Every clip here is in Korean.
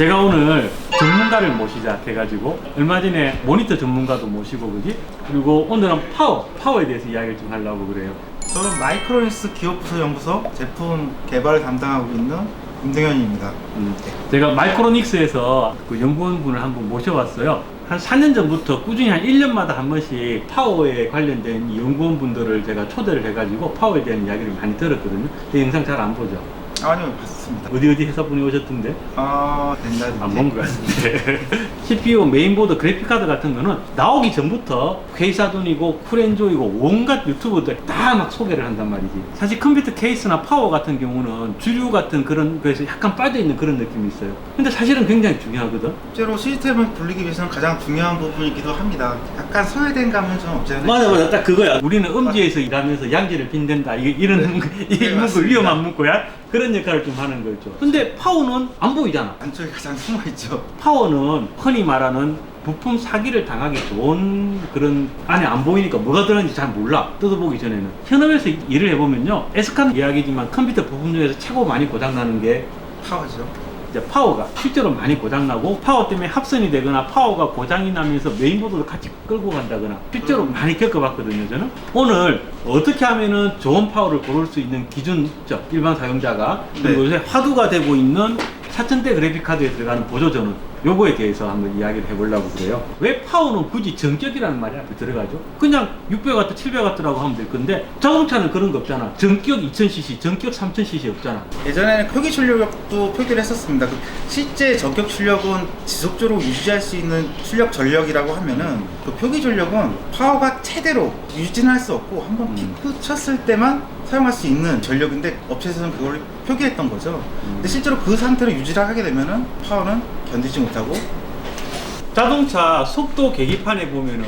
제가 오늘 전문가를 모시자 해가지고 얼마 전에 모니터 전문가도 모시고 그지? 그리고 오늘은 파워, 파워에 대해서 이야기를 좀 하려고 그래요. 저는 마이크로니스 기업부서 연구소 제품 개발을 담당하고 있는 임등현입니다. 음, 제가 마이크로닉스에서 그 연구원분을 한번 모셔봤어요. 한 4년 전부터 꾸준히 한 1년마다 한 번씩 파워에 관련된 이 연구원분들을 제가 초대를 해가지고 파워에 대한 이야기를 많이 들었거든요. 근데 영상 잘 안 보죠? 아니요, 봤습니다. 어디 어디 회사분이 오셨던데? 아, 된다. 안본 것 같은데. CPU, 메인보드, 그래픽카드 같은 거는 나오기 전부터 퀘이사 돈이고 쿨엔조이고 온갖 유튜버들 다 막 소개를 한단 말이지. 사실 컴퓨터 케이스나 파워 같은 경우는 주류 같은 그런 거에서 약간 빠져있는 그런 느낌이 있어요. 근데 사실은 굉장히 중요하거든. 실제로 시스템을 불리기 위해서는 가장 중요한 부분이기도 합니다. 약간 소외된 감은 좀 없지 않아요? 맞아 맞아 딱 그거야. 우리는 음지에서 일하면서 양지를 빈댄다. 이런 네. 이 네, 문구. 위험한 문구야. 그런 역할을 좀 하는 거죠. 근데 파워는 안 보이잖아. 안쪽에 가장 숨어 있죠. 파워는 흔히 말하는 부품 사기를 당하기 좋은 그런 안에 안 보이니까 뭐가 들어있는지 잘 몰라 뜯어보기 전에는 현업에서 일을 해보면요 에스칸 이야기지만 컴퓨터 부품 중에서 최고 많이 고장나는 게 파워죠. 이제 파워가 실제로 많이 고장나고 파워 때문에 합선이 되거나 파워가 고장이 나면서 메인보드도 같이 끌고 간다거나 실제로 음. 많이 겪어봤거든요 저는 오늘 어떻게 하면은 좋은 파워를 고를 수 있는 기준적 일반 사용자가 그리고 네. 요새 화두가 되고 있는 4000대 그래픽 카드에 들어가는 보조전은 요거에 대해서 한번 이야기를 해보려고 그래요 왜 파워는 굳이 정격이라는 말이 앞에 들어가죠? 그냥 600W, 700W라고 하면 될 건데 자동차는 그런 거 없잖아 정격 2000cc, 정격 3000cc 없잖아 예전에는 표기 출력도 표기를 했었습니다. 그 실제 전격 출력은 지속적으로 유지할 수 있는 출력 전력이라고 하면은 그 표기 출력은 파워가 최대로 유지는 할수 없고 한번 음. 피크 쳤을 때만 사용할 수 있는 전력인데 업체에서는 그걸 표기했던 거죠. 근데 실제로 그 상태로 유지를 하게 되면은 파워는 견디지 못하고? 자동차 속도 계기판에 보면은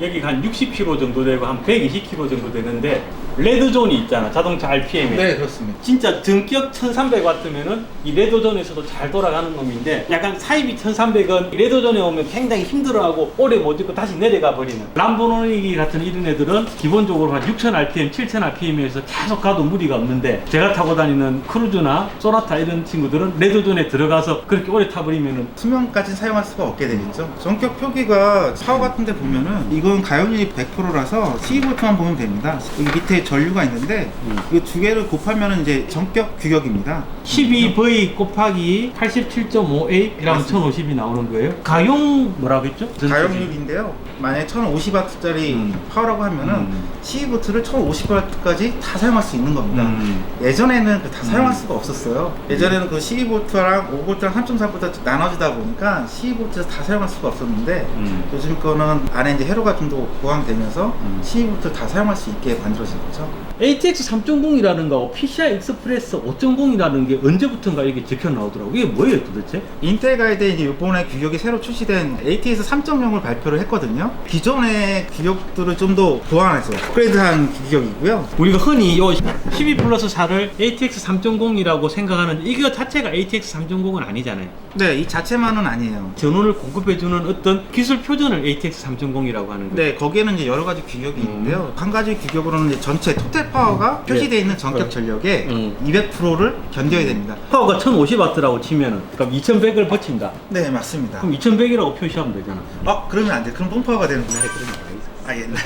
여기 한 60km 정도 되고 한 120km 정도 되는데 레드존이 있잖아 자동차 RPM에 네 그렇습니다. 진짜 전격 1300W면은 이 레드존에서도 잘 돌아가는 놈인데 약간 사이비 1300은 레드존에 오면 굉장히 힘들어하고 오래 못 있고 다시 내려가 버리는 람보르기니 같은 이런 애들은 기본적으로 한 6000rpm, 7000rpm에서 계속 가도 무리가 없는데 제가 타고 다니는 크루즈나 소나타 이런 친구들은 레드존에 들어가서 그렇게 오래 타버리면은 수명까지 사용할 수가 없게 되겠죠. 전격 표기가 파워 같은 데 보면은 이건 가용률이 100%라서 12V만 보면 됩니다. 여기 밑에 전류가 있는데 음. 이 두 개를 곱하면은 이제 전격 규격입니다. 12V 곱하기 87.5A 이라면 맞습니다. 1050이 나오는 거예요? 가용 뭐라고 했죠? 가용률인데요. 만약에 1050W짜리 음. 파워라고 하면은 음. 12V를 1050W까지 다 사용할 수 있는 겁니다. 음. 예전에는 그 다 사용할 음. 수가 없었어요. 예전에는 그 12V랑 5V랑 3.4V 나눠지다 보니까 12V 다 사용할 수가 없었는데 음. 요즘 거는 안에 이제 회로가 좀 더 보강되면서 음. 12V 다 사용할 수 있게 만들어진 거죠. ATX 3.0이라는가 PCI 익스프레스 5.0이라는 게 언제부턴가 이게 적혀 나오더라고. 이게 뭐예요 도대체? 인텔 가이드에 이제 이번에 규격이 새로 출시된 ATX 3.0을 발표를 했거든요. 기존의 규격들을 좀 더 보완해서 업그레이드한 규격이고요. 우리가 흔히 요 12 플러스 4를 ATX 3.0이라고 생각하는데 이거 자체가 ATX 3.0은 아니잖아요. 네, 이 자체만은 아니에요. 전원을 공급해주는 어떤 기술 표준을 ATX 3.0이라고 하는 거예요. 네, 거기에는 이제 여러 가지 규격이 음. 있는데요. 한 가지 규격으로는 이제 전체 토탈 파워가 네. 표시되어 있는 전격 네. 전력의 음. 200%를 견뎌야 됩니다. 파워가 1500W라고 치면은 그럼 2100을 버틴다. 네, 맞습니다. 그럼 2100이라고 표시하면 되잖아. 아, 그러면 안 돼. 그럼 pom파워가 되는 네. 아, 옛날.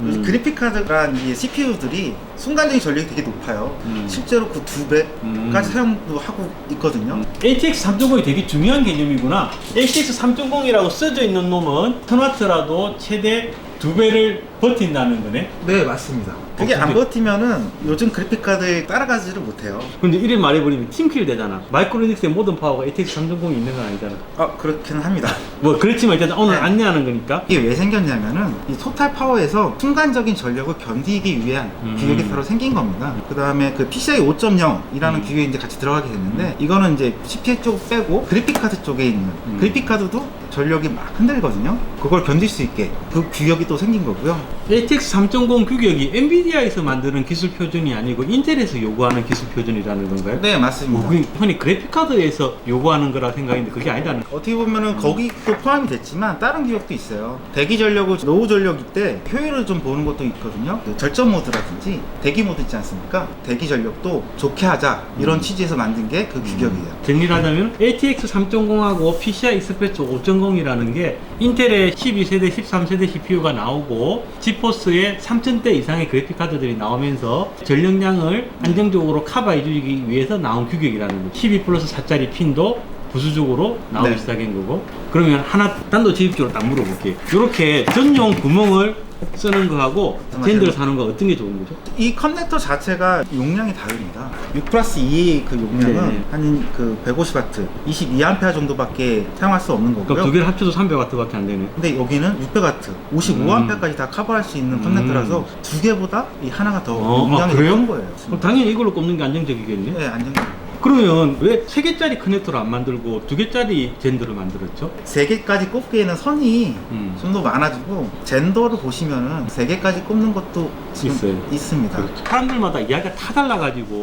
음. 그래픽 카드랑 이 CPU들이 순간적인 전력이 되게 높아요. 음. 실제로 그 두 배까지 음. 사용도 하고 있거든요. ATX 3.0이 되게 중요한 개념이구나. ATX 3.0이라고 써져 있는 놈은 1000W라도 최대 두 배를 버틴다는 거네. 네, 맞습니다. 그게 안 버티면은 요즘 그래픽 카드에 따라가지를 못해요. 근데 이래 말해버리면 팀킬 되잖아. 마이크로닉스의 모든 파워가 ATX 3.0이 있는 건 아니잖아. 아, 그렇기는 합니다. 뭐 그렇지만 일단 오늘 네. 안내하는 거니까. 이게 왜 생겼냐면은 이 토탈 파워에서 순간적인 전력을 견디기 위한 음. 규격이 새로 생긴 겁니다. 그 다음에 그 PCI 5.0이라는 음. 규격이 이제 같이 들어가게 됐는데 이거는 이제 CPU 쪽 빼고 그래픽 카드 쪽에 있는 음. 그래픽 카드도 전력이 막 흔들거든요. 그걸 견딜 수 있게 그 규격이 또 생긴 거고요. ATX 3.0 규격이 엔비디아에서 만드는 기술 표준이 아니고 인텔에서 요구하는 기술 표준이라는 건가요? 네, 맞습니다. 어, 흔히 그래픽 카드에서 요구하는 거라 생각했는데 그게 아니다는 거. 어떻게 보면은 거기도 포함이 됐지만 다른 기업도 있어요. 대기 전력을 노후 전력일 때 효율을 좀 보는 것도 있거든요. 그 절전 모드라든지 대기 모드 있지 않습니까? 대기 전력도 좋게 하자 이런 취지에서 만든 게 그 규격이에요. 정리를 하자면 ATX 3.0하고 PCI Express 5.0 이라는 게 인텔의 12세대, 13세대 CPU가 나오고 지포스의 3000대 이상의 그래픽 카드들이 나오면서 전력량을 안정적으로 커버해 주기 위해서 나온 규격이라는 거. 12 플러스 4짜리 핀도 부수적으로 나오기 네. 시작한 거고 그러면 하나 단도직입적으로 딱 물어볼게요. 이렇게 전용 구멍을 쓰는 거하고. 젠더를 사는 거 어떤 게 좋은 거죠? 이 커넥터 자체가 용량이 다릅니다. 6 플러스 2의 그 용량은 네네. 한그 150W, 22A 정도밖에 사용할 수 없는 거고요. 두 개를 합쳐도 300W밖에 안 되네. 근데 여기는 600W, 55A까지 다 커버할 수 있는 커넥터라서 음. 두 개보다 이 하나가 더 어, 아, 용량이 그래요? 큰 거예요. 그럼 당연히 이걸로 꼽는 게 안정적이겠네. 네, 안정적이에요. 그러면 왜세 개짜리 커넥터를 안 만들고 두 개짜리 젠더를 만들었죠? 세 개까지 꼽기에는 선이 음. 좀 더 많아지고 젠더를 보시면은 세 개까지 꼽는 것도 지금 있어요. 있습니다. 사람들마다 이야기가 다 달라가지고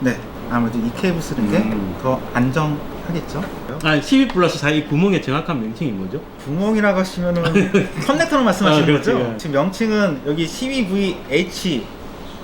네, 아무래도 이 케이블 쓰는 게 음. 더 안정하겠죠. 아 12 플러스 4 이 구멍의 정확한 명칭이 뭐죠? 구멍이라고 하시면은 커넥터로 말씀하시는 아. 거죠? 지금 명칭은 여기 CVVH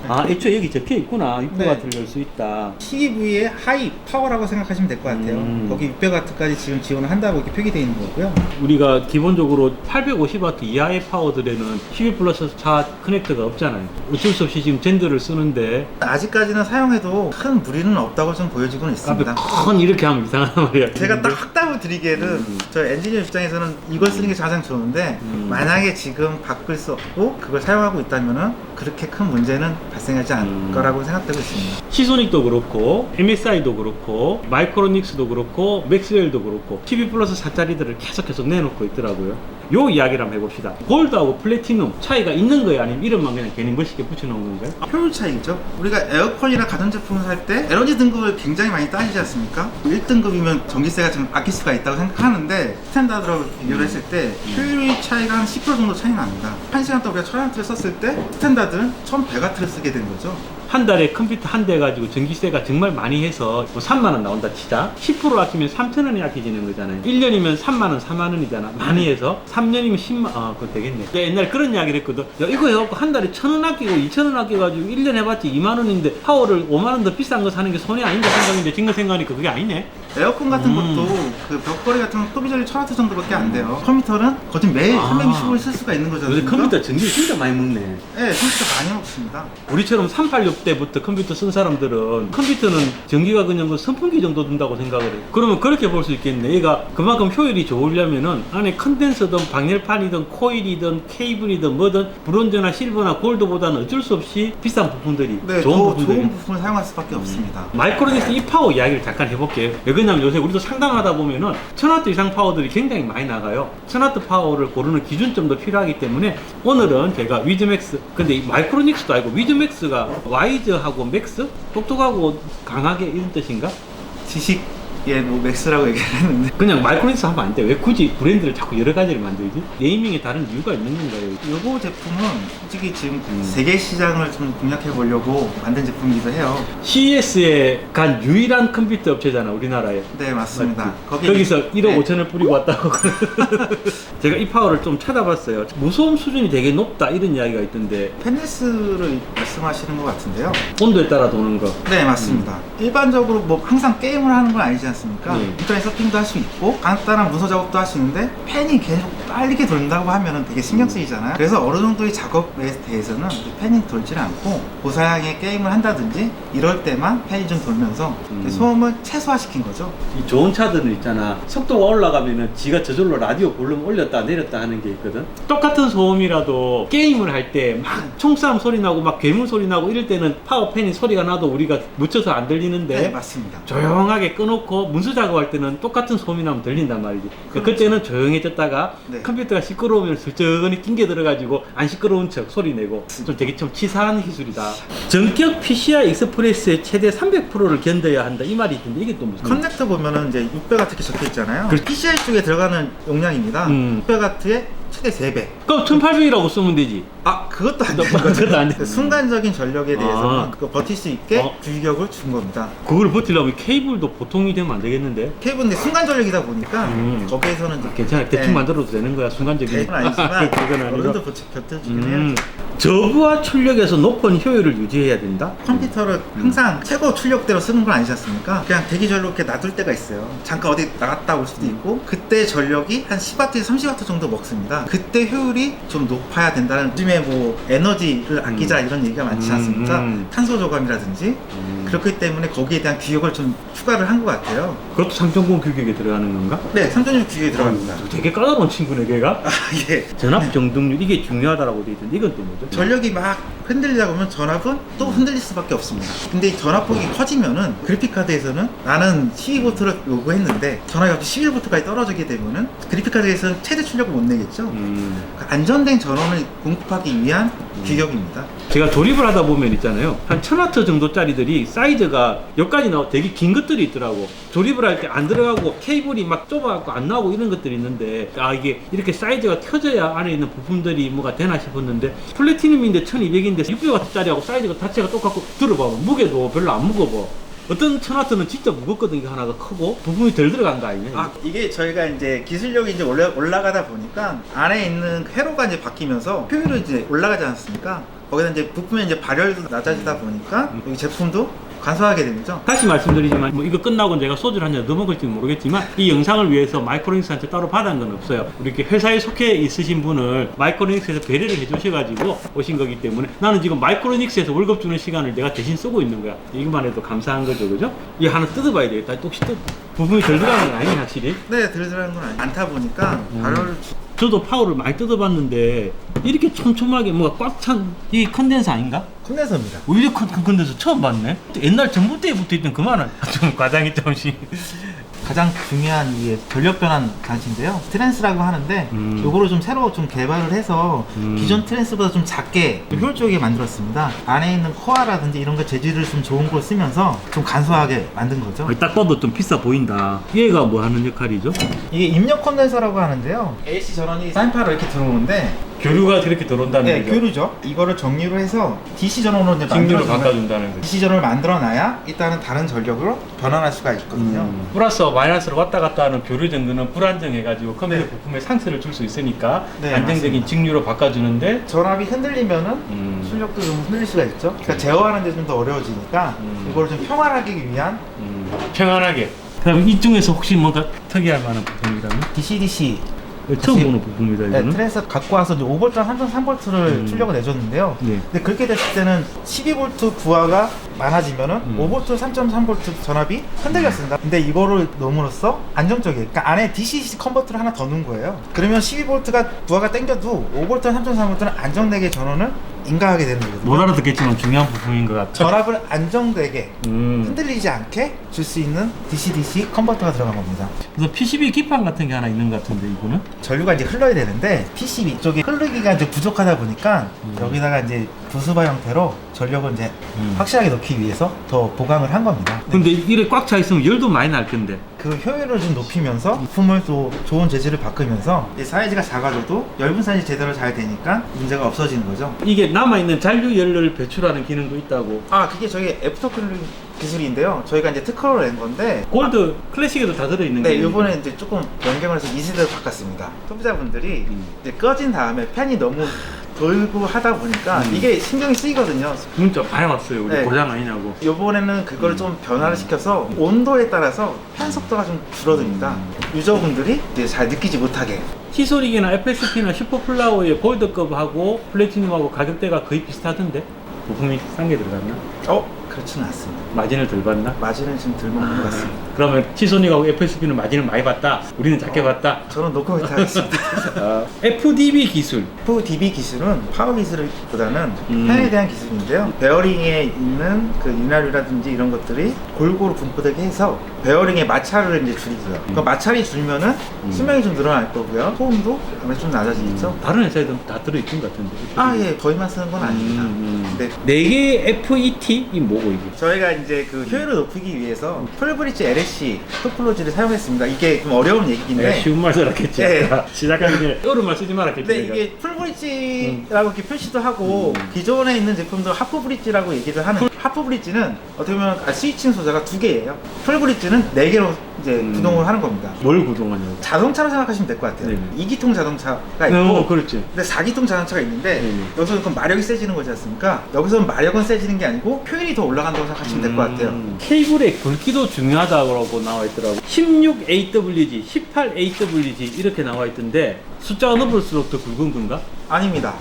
아 애초에 여기 적혀 있구나 입구가 네. 들릴 수 있다 CVV의 하이 파워라고 생각하시면 될 것 같아요. 음. 거기 600W까지 지금 지원을 한다고 이렇게 표기되어 있는 거고요. 우리가 기본적으로 850W 이하의 파워들에는 12 플러스 4 커넥터가 없잖아요 어쩔 수 없이 지금 젠더를 쓰는데 아직까지는 사용해도 큰 무리는 없다고 좀 보여지고는 앞에 있습니다. 큰 이렇게 하면 이상한 말이야 제가 딱 확답을 드리기에는 음. 저 엔지니어 입장에서는 이걸 쓰는 게 가장 좋은데 음. 만약에 지금 바꿀 수 없고 그걸 사용하고 있다면은 그렇게 큰 문제는 발생하지 않을 음. 거라고 생각되고 있습니다. 시소닉도 그렇고 MSI도 그렇고 마이크로닉스도 그렇고 맥스웰도 그렇고 12 플러스 4짜리들을 계속 계속 내놓고 있더라고요 요 이야기를 한번 해봅시다 골드하고 플래티넘 차이가 있는 거예요 아니면 이름만 그냥 괜히 멋있게 붙여놓은 건가요? 효율 차이죠. 우리가 에어컨이나 가전제품을 살 때 에너지 등급을 굉장히 많이 따지지 않습니까? 1등급이면 전기세가 좀 아낄 수가 있다고 생각하는데 스탠다드로 비교를 했을 때 효율 차이가 한 10% 정도 차이 납니다. 1시간 동안 우리가 1000W를 썼을 때 스탠다드는 1100W를 쓰게 된 거죠. 한 달에 컴퓨터 한 대 가지고 전기세가 정말 많이 해서 뭐 3만 원 나온다 치자. 10% 아끼면 3천 원이 아껴지는 거잖아요. 1년이면 3만 원 4만 원이잖아. 많이 해서. 3년이면 10만 아 그거 되겠네. 옛날에 그런 이야기를 했거든. 야 이거 해갖고 한 달에 천원 아끼고 2천 원 아껴가지고 1년 해봤지 2만 원인데 파워를 5만 원 더 비싼 거 사는 게 손해 아닌가 생각인데 지금 생각하니까 그게 아니네 에어컨 같은 음. 것도 그 벽걸이 같은 건 소비자율 1000W 정도밖에 안 돼요. 컴퓨터는 거진 매일 아. 365일 쓸 수가 있는 거죠. 요새 컴퓨터 전기 진짜 많이 먹네 네, 컴퓨터 많이 먹습니다. 우리처럼 386 때부터 컴퓨터 쓴 사람들은 컴퓨터는 전기가 그냥 그 선풍기 정도 든다고 생각을 해요. 그러면 그렇게 볼 수 있겠네. 얘가 그만큼 효율이 좋으려면은 안에 컨덴서든 방열판이든 코일이든 케이블이든 뭐든 브론즈나 실버나 골드보다는 어쩔 수 없이 비싼 부품들이 네, 좋은 더 부품들이 좋은 부품을 사용할 수밖에 없습니다. 마이크로닉스 이 파워 이야기를 잠깐 해볼게요. 러냐면 요새 우리도 상담하다 보면은 1000W 이상 파워들이 굉장히 많이 나가요. 1000W 파워를 고르는 기준점도 필요하기 때문에 오늘은 제가 위즈맥스, 근데 이 마이크로닉스도 아니고 위즈맥스가 와이즈하고 맥스? 똑똑하고 강하게 이런 뜻인가? 지식 의뭐 맥스라고 얘기를 했는데 그냥 마이크로닉스 하면 안 돼. 왜 굳이 브랜드를 자꾸 여러 가지를 만들지? 네이밍에 다른 이유가 있는 건가요? 이거 제품은 솔직히 지금 음. 세계 시장을 좀 공략해 보려고 만든 제품이기도 해요. CES에 간 유일한 컴퓨터 업체잖아, 우리나라에. 네, 맞습니다. 맞지? 거기 거기서 1억 네. 5천을 뿌리고 왔다고. 제가 이 파워를 좀 찾아봤어요. 무서움 수준이 되게 높다 이런 이야기가 있던데 펜리스를 말씀하시는 것 같은데요. 온도에 따라 도는 거. 네, 맞습니다. 일반적으로 뭐 항상 게임을 하는 건 아니지 않습니까? 네. 인터넷 서핑도 할 수 있고 간단한 문서 작업도 할 수 있는데 펜이 계속 빠르게 돌린다고 하면 되게 신경 쓰이잖아요. 그래서 어느 정도의 작업에 대해서는 이 펜이 돌지는 않고 고사양의 게임을 한다든지 이럴 때만 펜이 좀 돌면서 음. 소음을 최소화시킨 거죠. 이 좋은 차들은 있잖아. 속도가 올라가면은 지가 저절로 라디오 볼륨 올렸다 내렸다 하는 게 있거든. 똑같은 소음이라도 게임을 할 때 막 총싸움 소리 나고 막 괴물 소리 나고 이럴 때는 파워펜이 소리가 나도 우리가 묻혀서 안 들리는데 네, 맞습니다. 조용하게 꺼놓고 문서 작업할 때는 똑같은 소음이 나면 들린단 말이지. 그 그렇죠. 그때는 조용해졌다가 네. 컴퓨터가 시끄러우면 슬쩍하니 낑겨 들어가지고 안 시끄러운 척 소리 내고 좀 되게 좀 치사한 기술이다. 전격 PCI 익스프레스의 최대 300%를 견뎌야 한다 이 말이 있던데 이게 또 무슨? 커넥터 보면은 이제 600W 이렇게 적혀 있잖아요. 그렇- PCI 쪽에 들어가는 용량입니다. 음. 600W의 최대 3배. 그럼 1800이라고 쓰면 되지. 아 그것도 안 되는 그것도 거죠. 안 돼. 순간적인 전력에 대해서는 아. 버틸 수 있게 어. 규격을 준 겁니다. 그걸 버티려면 케이블도 보통이 되면 안 되겠는데? 케이블인데 순간 전력이다 보니까 음. 거기에서는 이제 괜찮아 대충 네. 만들어도 되는 거야 순간적인 대는 아니지만 그건 아니고 버텨- 버텨주긴 음, 해야죠. 저부하 출력에서 높은 효율을 유지해야 된다? 컴퓨터를 항상 최고 출력대로 쓰는 건 아니지 않습니까? 그냥 대기 전력 이렇게 놔둘 때가 있어요. 잠깐 어디 나갔다 올 수도 있고 그때 전력이 한 10W에서 30W 정도 먹습니다. 그때 효율이 좀 높아야 된다는 요즘에 뭐 에너지를 아끼자 이런 얘기가 많지 음, 않습니까? 음. 탄소 저감이라든지 그렇기 때문에 거기에 대한 규격을 좀 추가를 한 것 같아요. 그것도 3.0 규격에 들어가는 건가? 네, 3.6 규격이 들어갑니다. 되게 까다로운 친구네 걔가 아, 예. 전압 정등률 이게 중요하다라고 돼 있던데 이건 또 뭐죠? 전력이 막 흔들리다 보면 전압은 또 흔들릴 수밖에 없습니다. 근데 이 전압폭이 커지면은 그래픽카드에서는 나는 12V를 요구했는데 전압이 갑자기 11V까지 떨어지게 되면은 그래픽카드에서는 최대 출력을 못 내겠죠. 음, 그 안전된 전원을 공급하기 위한 규격입니다. 제가 조립을 하다 보면 있잖아요. 한 1000W 정도짜리들이 사이즈가 여기까지 나와 되게 긴 것들이 있더라고. 조립을 할 때 안 들어가고 케이블이 막 좁아갖고 안 나오고 이런 것들이 있는데 아 이게 이렇게 사이즈가 켜져야 안에 있는 부품들이 뭐가 되나 싶었는데 플래티늄인데 1200인데 600W짜리하고 사이즈가 자체가 똑같고 들어봐. 무게도 별로 안 무거워 어떤 1000W는 진짜 무겁거든 이게 하나가 크고 부품이 덜 들어간 거 아니냐 아, 이게 저희가 이제 기술력이 이제 올라, 올라가다 보니까 안에 있는 회로가 이제 바뀌면서 효율이 이제 올라가지 않습니까? 거기다 이제 부품의 이제 발열도 낮아지다 보니까 여기 제품도 간소하게 되죠. 다시 말씀드리지만 뭐 이거 끝나고 제가 소주를 한잔 더 먹을지 모르겠지만 이 영상을 위해서 마이크로닉스한테 따로 받은 건 없어요. 우리 이렇게 회사에 속해 있으신 분을 마이크로닉스에서 배려를 해주셔가지고 오신 거기 때문에 나는 지금 마이크로닉스에서 월급 주는 시간을 내가 대신 쓰고 있는 거야. 이것만 해도 감사한 거죠, 그죠? 이 하나 뜯어봐야 되겠다. 또 혹시 또 부품이 덜 들어가는 건 아니니 확실히? 네, 들들하는 건 아니- 않다 보니까 음. 주- 저도 파워를 많이 뜯어봤는데 이렇게 촘촘하게 뭐가 꽉 찬 이 컨덴서 아닌가? 컨덴서입니다. 오히려 컨, 컨- 컨덴서 처음 봤네. 옛날 전봇대에 붙어 있던 그만한 좀 과장이 조금씩. 가장 중요한 이게 전력 변환 장치인데요. 트랜스라고 하는데 음. 요거를 좀 새로 좀 개발을 해서 음. 기존 트랜스보다 좀 작게 좀 효율적이게 만들었습니다. 안에 있는 코어라든지 이런 거 재질을 좀 좋은 걸 쓰면서 좀 간소하게 만든 거죠. 딱 봐도 좀 비싸 보인다. 얘가 뭐 하는 역할이죠? 이게 입력 컨덴서라고 하는데요. AC 전원이 사인파로 이렇게 들어오는데 교류가 그렇게 들어온다는 네, 거죠. 교류죠. 이거를 정리로 해서 DC 전원으로 이제 만들어주면- 바꿔준다는 거죠. DC 전원을 만들어놔야 일단은 다른 전력으로 변환할 수가 있거든요. 음. 플러스와 마이너스로 왔다 갔다 하는 교류 정도는 불안정해가지고 컴퓨터 네. 부품에 상처를 줄 수 있으니까 네, 안정적인 맞습니다. 직류로 바꿔주는데 전압이 흔들리면은 음. 출력도 좀 흔들릴 수가 있죠. 그러니까 제어하는 데 좀 더 어려워지니까 음. 이걸 좀 평활하기 위한 음, 평안하게. 그럼 이 중에서 혹시 뭔가 특이할 만한 부품이라면? DC-DC 처음 혹시- 보는 부품이다 네, 이거는. 트랜스 갖고 와서 이제 5V랑 3.3V를 음. 출력을 내줬는데요. 네. 근데 그렇게 됐을 때는 12V 부하가 많아지면은 음. 5V, 3.3V 전압이 흔들렸습니다. 근데 이거를 넣음으로써 안정적이에요. 그러니까 안에 DC 컨버터를 하나 더 넣은 거예요. 그러면 12V가 부하가 땡겨도 5V랑 3.3V는 안정되게 전원을 인가하게 되는 거거든요. 못 알아듣겠지만 중요한 부품인 것 같아. 전압을 안정되게 음. 흔들리지 않게 줄 수 있는 DC-DC 컨버터가 들어간 겁니다. 그래서 PCB 기판 같은 게 하나 있는 것 같은데 이거는? 전류가 이제 흘러야 되는데 PCB 쪽에 흐르기가 이제 부족하다 보니까 음. 여기다가 이제 부수바 형태로 전력을 이제 음. 확실하게 넣기 위해서 더 보강을 한 겁니다. 근데 이래 꽉 차 있으면 열도 많이 날 텐데. 그 효율을 좀 높이면서 부품을 또 좋은 재질을 바꾸면서 이 사이즈가 작아져도 열 분산이 제대로 잘 되니까 문제가 없어지는 거죠. 이게 남아있는 잔류열을 배출하는 기능도 있다고. 아 그게 저희 애프터 쿨링 기술인데요. 저희가 이제 특허를 낸 건데 골드 클래식에도 다 들어있는 네, 기능이죠. 이번에 이제 조금 변경을 해서 2세대로 바꿨습니다. 소비자분들이 음. 이제 꺼진 다음에 팬이 너무 돌고 하다 보니까 음. 이게 신경이 쓰이거든요. 문자 많이 왔어요. 우리 네. 고장 아니냐고. 요번에는 그거를 음. 좀 변화를 시켜서 온도에 따라서 팬 속도가 좀 줄어듭니다. 음. 유저분들이 이제 잘 느끼지 못하게. 히소릭이나 FSP나 슈퍼플라워의 골드급하고 플래티늄하고 가격대가 거의 비슷하던데? 부품이 싼 게 들어갔나? 어? 그렇지는 않습니다. 마진을 덜 받나? 마진은 지금 덜 먹는 것 같습니다. 그러면 시소닉하고 FSP는 마진을 많이 봤다. 우리는 작게 봤다. 저는 노코멘트 하겠습니다. 아, FDB 기술. FDB 기술은 파워 기술보다는 음. 팬에 대한 기술인데요. 베어링에 있는 그 윤활유라든지 이런 것들이 골고루 분포되게 해서 베어링의 마찰을 이제 줄이고요. 그 마찰이 줄면은 음. 수명이 좀 늘어날 거고요. 소음도 아무래도 좀 낮아지겠죠. 다른 회사에도 다 들어있는 것 같은데. 아, 예, 저희만 쓰는 건 아닙니다. 음, 네. 네 개의 FET 이 뭐고 이게? 저희가 이제 그 효율을 높이기 위해서 풀브릿지 LSC 토폴로지를 사용했습니다. 이게 좀 어려운 얘기인데 내가 쉬운 말 써놨겠지. 네. 시작하는 게 어려운 말 쓰지 말았겠지. 근데 내가. 이게 풀브릿지라고 이렇게 표시도 하고 음. 기존에 있는 제품도 하프 브릿지라고 얘기를 하는 하프 브릿지는 어떻게 보면 아, 스위칭 소재가 두 개예요. 풀 브릿지는 네 개로 이제 음. 구동을 하는 겁니다. 뭘 구동하냐고. 자동차로 생각하시면 될 것 같아요. 네네. 이 2기통 자동차가 있고 어, 그렇지. 근데 4기통 자동차가 있는데 네네. 여기서는 그럼 마력이 세지는 거지 않습니까? 여기서는 마력은 세지는 게 아니고 효율이 더 올라간다고 생각하시면 될 것 같아요. 음, 케이블의 굵기도 중요하다고 나와 있더라고. 16AWG, 18AWG 이렇게 나와 있던데 숫자가 높을수록 더 굵은 건가? 아닙니다.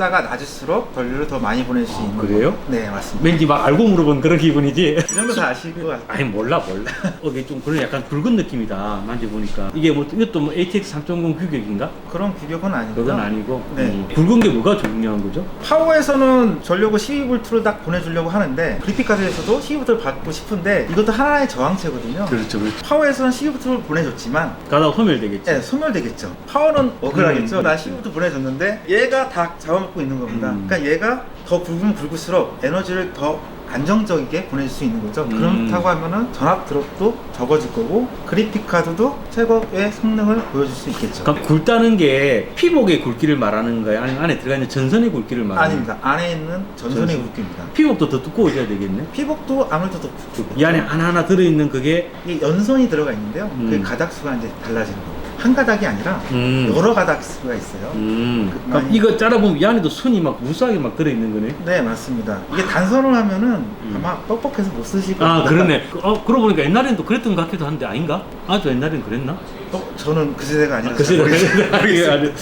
숫자가 낮을수록 전류를 더 많이 보낼 수 있는 그래요? 거. 네 맞습니다. 왠지 막 알고 물어본 그런 기분이지. 이 정도 다 아실 것 같아요. 아니 몰라 몰라. 어, 이게 좀 그런 약간 굵은 느낌이다 만져보니까. 이게 뭐 이것도 뭐 ATX 3.0 규격인가? 그런 규격은 아니고요. 그건 아니고. 네. 음, 굵은 게 뭐가 중요한 거죠? 파워에서는 전력을 12V를 딱 보내주려고 하는데 그래픽 카드에서도 12V를 받고 싶은데 이것도 하나의 저항체거든요. 그렇죠, 그렇죠. 파워에서는 12V를 보내줬지만 가다 가 소멸되겠지. 예, 소멸되겠죠. 파워는 억울하겠죠. 음, 나 그렇죠. 12V 보내줬는데 얘가 다 잡아 먹고 있는 겁니다. 음. 그러니까 얘가 더 굵으면 굵을수록 에너지를 더 안정적이게 보내줄 수 있는 거죠. 음. 그렇다고 하면은 전압 드롭도 적어질 거고 그래픽 카드도 최고의 성능을 보여줄 수 있겠죠. 그럼 굵다는 게 피복의 굵기를 말하는 거야? 아니면 안에 들어가 있는 전선의 굵기를 말하는 거야? 아닙니다. 안에 있는 전선의 전선. 굵기입니다. 피복도 더 두꺼워져야 되겠네. 피복도 아무래도 더 굵고 이 안에 하나하나 들어있는 그게 이게 연선이 들어가 있는데요. 음. 그 가닥수가 이제 달라지는 겁니다. 한 가닥이 아니라 음. 여러 가닥 수가 있어요. 음. 그- 많이- 이거 짜라보면 이 안에도 순이 막 무수하게 막 들어있는 거네. 네, 맞습니다. 이게 단선을 하면은 음. 아마 뻑뻑해서 못 쓰실 것아 같아요. 그러네. 어 그러고 보니까 옛날에는 또 그랬던 것 같기도 한데 아닌가? 아주 옛날엔 그랬나? 어, 저는 그 세대가 아니라 그 세대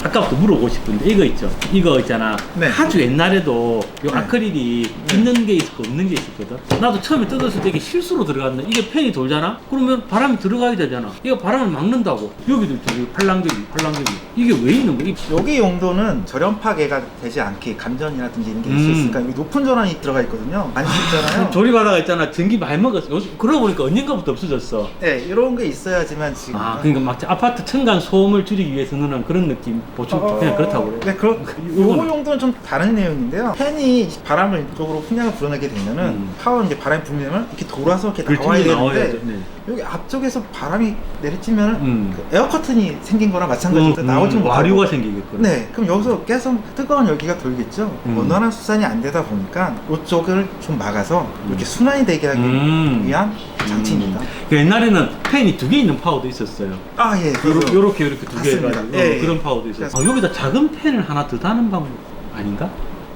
아까부터 물어보고 싶은데 이거 있죠. 이거 있잖아. 네. 아주 옛날에도 요 네. 아크릴이 네. 있는 게 있고 없는 게 있었거든. 나도 처음에 뜯었을 때 이게 실수로 들어갔네. 이게 팬이 돌잖아. 그러면 바람이 들어가야 되잖아. 이거 바람을 막는다고. 여기도 있죠. 여기 팔랑저기, 팔랑저기. 이게 왜 있는 거야? 이- 여기 용도는 저렴파계가 되지 않게 감전이라든지 이런 게 있을 수 음. 있으니까 여기 높은 전원이 들어가 있거든요. 많이 쓰잖아요. 조립하다가 있잖아. 전기 많이 먹었어. 요즘 그러고 보니까 언젠가부터 없어졌어. 네, 이런 게 있어야지만 지금 아, 그러니까 막 아파트 층간 소음을 줄이기 위해서는 그런 느낌 보충 그냥 그렇다고 그래. 네, 요거는- 요거 용도는 좀 다른 내용인데요. 팬이 바람을 이쪽으로 풍량을 불어내게 되면은 음. 파워는 이제 바람이 불면 이렇게 돌아서 이렇게 나와야 되는데. 네. 여기 앞쪽에서 바람이 내리치면 음. 그 에어 커튼이 생긴 거랑 마찬가지로 음, 나오지 음, 못하고 와류가 생기겠구나. 네, 그럼 여기서 계속 뜨거운 열기가 돌겠죠. 음. 원활한 수산이 안 되다 보니까 이쪽을 좀 막아서 이렇게 순환이 되게 하기 음. 위한 장치입니다. 그 옛날에는 팬이 두 개 있는 파워도 있었어요. 아 예, 요렇게 그래서 요렇게, 요렇게 두 개 맞습니다. 해가지고 예, 예. 그런 파워도. 그래서- 아, 여기다 작은 팬을 하나 더 다는 방법 아닌가?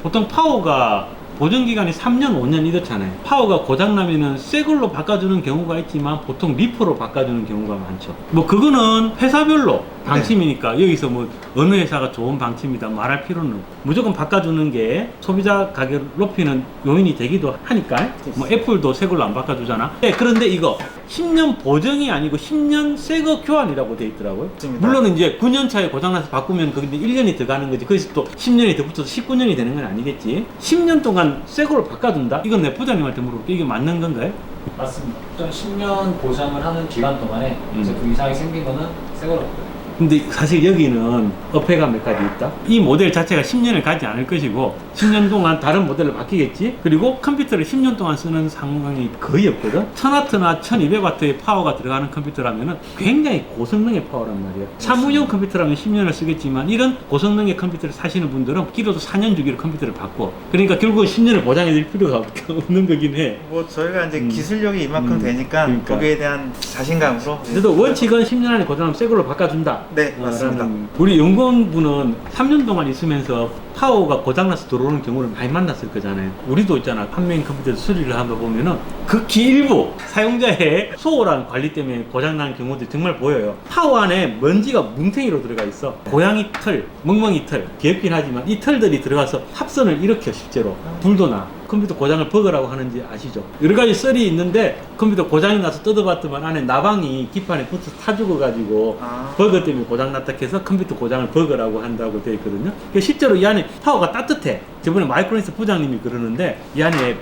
보통 파워가 보정 기간이 3년, 5년 이렇잖아요. 파워가 고장 나면은 새 걸로 바꿔주는 경우가 있지만 보통 리퍼로 바꿔주는 경우가 많죠. 뭐 그거는 회사별로 방침이니까 네. 여기서 뭐 어느 회사가 좋은 방침이다 말할 필요는 없고 무조건 바꿔주는 게 소비자 가격을 높이는 요인이 되기도 하니까 뭐 애플도 새 걸로 안 바꿔주잖아. 네, 그런데 이거 10년 보정이 아니고 10년 새거 교환이라고 돼 있더라고요. 맞습니다. 물론 이제 9년 차에 고장나서 바꾸면 거기 1년이 더 가는 거지. 거기서 또 10년이 더 붙어서 19년이 되는 건 아니겠지. 10년 동안 새 거로 바꿔준다? 이건 내 부장님한테 물어볼게. 이게 맞는 건가요? 맞습니다. 일단 10년 보장을 하는 기간 동안에 음. 제품 이상이 생긴 거는 새 거라고 봐요. 근데 사실 여기는 어폐가 몇 가지 있다. 이 모델 자체가 10년을 가지 않을 것이고 10년 동안 다른 모델로 바뀌겠지. 그리고 컴퓨터를 10년 동안 쓰는 상황이 거의 없거든. 1000W나 1200W의 파워가 들어가는 컴퓨터라면 굉장히 고성능의 파워란 말이야. 사무용 컴퓨터라면 10년을 쓰겠지만 이런 고성능의 컴퓨터를 사시는 분들은 길어도 4년 주기로 컴퓨터를 바꿔. 그러니까 결국은 10년을 보장해 드릴 필요가 없- 없는 거긴 해. 뭐 저희가 이제 음. 기술력이 이만큼 음. 되니까 그러니까. 거기에 대한 자신감으로 그래도 원칙은 10년 안에 고장나면 새 걸로 바꿔준다. 네, 어, 맞습니다. 우리 연구원분은 3년 동안 있으면서 파워가 고장나서 들어오는 경우를 많이 만났을 거잖아요. 우리도 있잖아. 판매인 컴퓨터 수리를 하다 보면은 극히 일부 사용자의 소홀한 관리 때문에 고장나는 경우들이 정말 보여요. 파워 안에 먼지가 뭉탱이로 들어가 있어. 고양이 털, 멍멍이 털, 귀엽긴 하지만 이 털들이 들어가서 합선을 일으켜 실제로. 불도 나. 컴퓨터 고장을 버그라고 하는지 아시죠? 여러 가지 썰이 있는데 컴퓨터 고장이 나서 뜯어봤더만 안에 나방이 기판에 붙어 타 죽어가지고 아. 버그 때문에 고장 났다 해서 컴퓨터 고장을 버그라고 한다고 되어 있거든요. 그러니까 실제로 이 안에 파워가 따뜻해. 저번에 마이크로니스 부장님이 그러는데 이 안에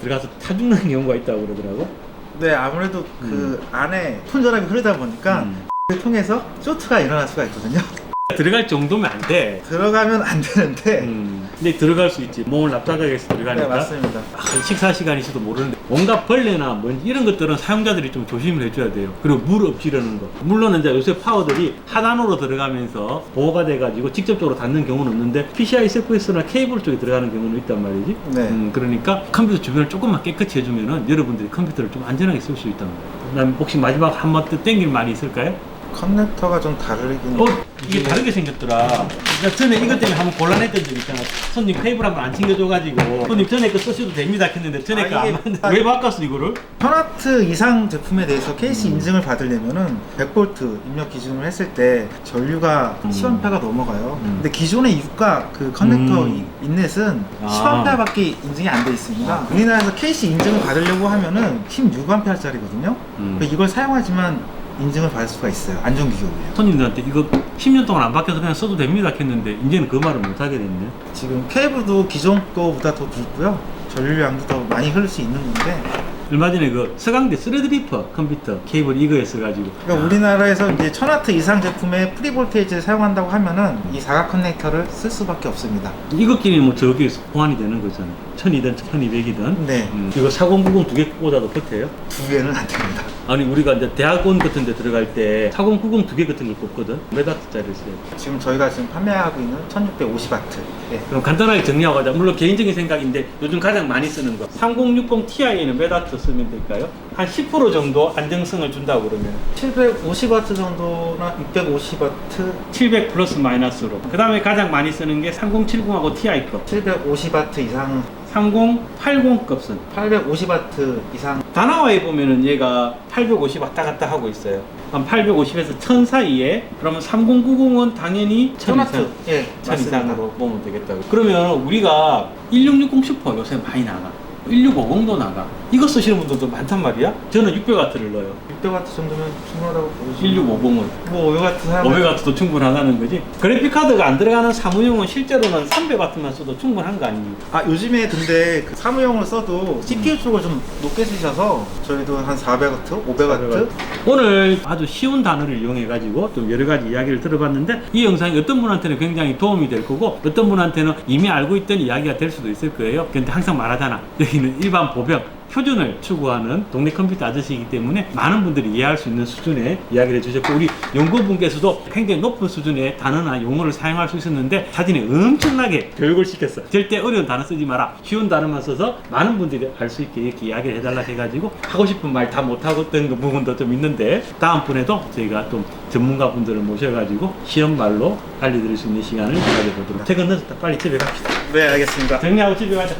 들어가서 타 죽는 경우가 있다고 그러더라고. 네, 아무래도 그 안에 손전압이 흐르다 보니까 음. 를 통해서 쇼트가 일어날 수가 있거든요. 들어갈 정도면 안 돼. 들어가면 안 되는데. 음, 근데 들어갈 수 있지. 몸을 납작하게 해서 네, 들어가니까. 맞습니다. 아, 식사 시간일지도 모르는데 뭔가 벌레나 먼지 이런 것들은 사용자들이 좀 조심을 해줘야 돼요. 그리고 물 엎지르는 거. 물론 이제 요새 파워들이 하단으로 들어가면서 보호가 돼가지고 직접적으로 닿는 경우는 없는데 PCI SFS나 케이블 쪽에 들어가는 경우는 있단 말이지. 네. 음, 그러니까 컴퓨터 주변을 조금만 깨끗이 해주면은 여러분들이 컴퓨터를 좀 안전하게 쓸 수 있단 말이에요. 그다음 혹시 마지막 한번또 땡길 말이 있을까요? 커넥터가 좀 다르긴 어, 이게 다르게 생겼더라. 그러니까 전에 이것 때문에 한번 곤란했던 적 있잖아. 손님 케이블 한번 안 챙겨줘가지고 손님 전에 거 쓰셔도 됩니다 했는데 전에 아, 거안 이게- 맞는데 아, 왜 바꿨어 이거를? 퍼나트 이상 제품에 대해서 음. 케이스 인증을 받으려면은 100V 입력 기준으로 했을 때 전류가 음. 10A가 넘어가요. 음. 근데 기존의 유가 그 커넥터 음. 이- 인넷은 아. 10A밖에 인증이 안 돼 있습니다. 우리나라에서 케이스 인증을 받으려고 하면은 16A짜리거든요. 음. 이걸 사용하지만 인증을 받을 수가 있어요. 안전기종이에요. 손님들한테 이거 10년 동안 안 바뀌어서 그냥 써도 됩니다 했는데 이제는 그 말을 못 하게 됐네. 지금 케이블도 기존 거보다 더 굵고요. 전류량도 더 많이 흐를 수 있는 건데 얼마 전에 그 서강대 스레드리퍼 컴퓨터 케이블 이거에 써가지고 그러니까 우리나라에서 이제 1000W 이상 제품의 프리볼테이지를 사용한다고 하면은 이 사각 커넥터를 쓸 수밖에 없습니다. 이것끼리 뭐 저기 보완이 되는 거잖아. 1000이든 1200이든. 네. 이거 4090 두 개 꽂아도 버텨요? 두 개는 안 됩니다. 아니 우리가 이제 대학원 같은 데 들어갈 때 4090 두 개 같은 걸 꽂거든. 몇 와트짜리를 써요. 지금 저희가 지금 판매하고 있는 1650W. 예. 그럼 간단하게 정리하고 가자. 물론 개인적인 생각인데 요즘 가장 많이 쓰는 거. 3060 Ti에는 몇 와트 쓰면 될까요? 한 10% 정도 안정성을 준다고 그러면 750W 정도나 650W, 700 플러스 마이너스로. 그 다음에 가장 많이 쓰는 게 3070하고 Ti급. 750W 이상, 3080 급은. 850W 이상. 다나와에 보면은 얘가 850 왔다 갔다 하고 있어요. 한 850에서 1000 사이에 그러면 3090은 당연히 1000 토마토. 이상, 예, 1000 맞습니다. 이상으로 보면 되겠다고. 그러면 우리가 1660 슈퍼 요새 많이 나가. 1650도 나가. 이거 쓰시는 분들도 많단 말이야. 저는 600W를 넣어요. 600W 정도면 충분하다고 보시면 1650은. 뭐 500W 사용하면 500W도 충분하다는 거지. 그래픽 카드가 안 들어가는 사무용은 실제로는 300W만 써도 충분한 거 아닙니까? 아 요즘에 근데 그 사무용으로 써도 CPU 쪽을 좀 높게 쓰셔서 저희도 한 400W, 500W 오늘 아주 쉬운 단어를 이용해 가지고 좀 여러 가지 이야기를 들어봤는데 이 영상이 어떤 분한테는 굉장히 도움이 될 거고 어떤 분한테는 이미 알고 있던 이야기가 될 수도 있을 거예요. 근데 항상 말하잖아. 여기 는 일반 보병 표준을 추구하는 동네 컴퓨터 아저씨이기 때문에 많은 분들이 이해할 수 있는 수준의 이야기를 해주셨고 우리 연구분께서도 굉장히 높은 수준의 단어나 용어를 사용할 수 있었는데 사진에 엄청나게 교육을 시켰어 절대 어려운 단어 쓰지 마라. 쉬운 단어만 써서 많은 분들이 알 수 있게 이렇게 이야기를 해달라 해가지고 하고 싶은 말 다 못하고 있던 그 부분도 좀 있는데 다음번에도 저희가 좀 전문가 분들을 모셔가지고 시험말로 알려드릴 수 있는 시간을 가져보도록. 퇴근 늦었다. 빨리 집에 갑시다. 네 알겠습니다. 정리하고 집에 가자